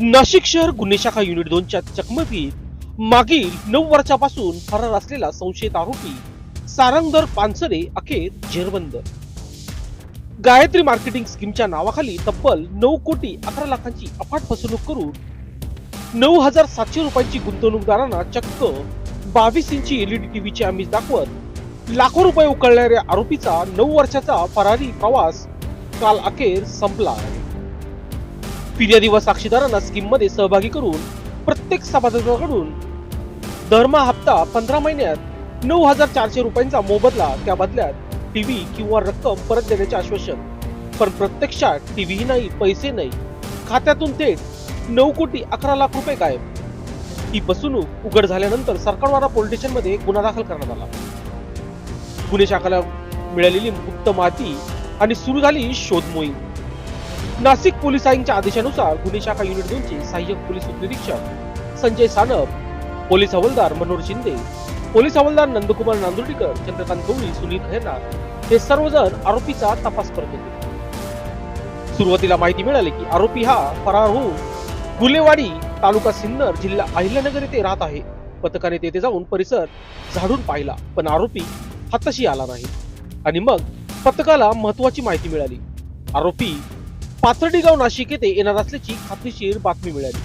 नाशिक शहर गुन्हे शाखा युनिट दोनच्या चकमकीत मागील नऊ वर्षापासून फरार असलेला संशयित आरोपी सारंगधर पानसरे अखेर झेरबंद गायत्री मार्केटिंग स्कीमच्या नावाखाली तब्बल नऊ कोटी अकरा लाखांची अफाट फसवणूक करून नऊ हजार सातशे रुपयांची गुंतवणूकदारांना चक्क बावीस इंची एलईडी टीव्हीची आमिष दाखवत लाखो रुपये उकळणाऱ्या आरोपीचा नऊ वर्षाचा फरारी प्रवास काल अखेर संपला आहे. फिर्यादी व साक्षीदारांना स्कीममध्ये सहभागी करून प्रत्येक सभासदाकडून दरमहा हप्ता पंधरा महिन्यात नऊ हजार चारशे रुपयांचा मोबदला त्या बदल्यात टीव्ही किंवा रक्कम परत देण्याचे आश्वासन. पण प्रत्यक्षात टीव्ही नाही पैसे नाही. खात्यातून थेट नऊ कोटी अकरा लाख रुपये गायब. ही फसवणूक उघड झाल्यानंतर सरकारवाडा पोलीस स्टेशनमध्ये गुन्हा दाखल करण्यात आला. गुन्हे शाखाला मिळालेली गुप्त माहिती आणि सुरू झाली शोध मोहीम नाशिक पोलिसांच्या आदेशानुसार गुन्हे शाखा युनिट दोनचे सहाय्यक पोलीस उपनिरीक्षक संजय सानप पोलीस हवालदार मनोहर शिंदे पोलीस हवालदार नंदकुमार नांदुर्डीकर चंद्रकांत गवळी सुनील खैरनार हे सर्वजण आरोपीचा तपास करत होते. सुरुवातीला माहिती मिळाली की आरोपी हा फरार होऊन गुलेवाडी तालुका सिन्नर जिल्हा अहिल्यानगर येथे राहत आहे. पथकाने तेथे जाऊन परिसर झाडून पाहिला पण आरोपी हाताशी आला नाही. आणि मग पथकाला महत्वाची माहिती मिळाली. आरोपी पाथर्डी गाव नाशिक येथे येणार असल्याची खात्रीशीर बातमी मिळाली.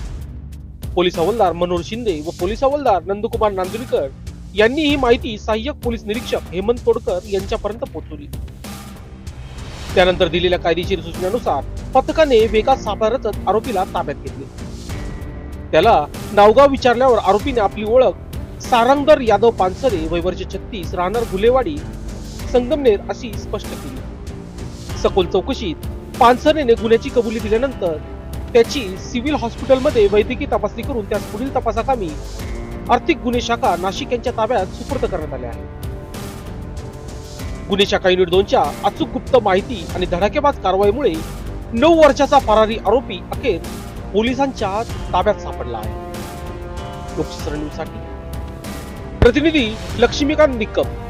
पोलीस हवालदार मनोहर शिंदे व पोलीस हवालदार नंदकुमार नांदुरीकर यांनी ही माहिती सहाय्यक पोलीस निरीक्षक हेमंत तोडकर यांच्यापर्यंत पोहोचवली. त्यानंतर दिलेल्या कायदेशीर सूचनेनुसार पथकाने वेगात सापडतच आरोपीला ताब्यात घेतले. त्याला नावगाव विचारल्यावर आरोपीने आपली ओळख सारंगदर यादव पानसरे वय वर्ष छत्तीस राहणार गुलेवाडी संगमनेर अशी स्पष्ट केली. सखोल चौकशीत पानसरेने गुन्ह्याची कबुली दिल्यानंतर त्याची सिव्हिल हॉस्पिटलमध्ये वैद्यकीय तपासणी करून त्यास पुढील तपासाकामी आर्थिक गुन्हे शाखा नाशिक यांच्या ताब्यात सुपूर्द करण्यात आले आहे. गुन्हे शाखा युनिट दोनच्या अचूक गुप्त माहिती आणि धडाकेबाज कारवाईमुळे नऊ वर्षाचा फरारी आरोपी अखेर पोलिसांच्या ताब्यात सापडला आहे. लोकशाही प्रतिनिधी लक्ष्मीकांत निकम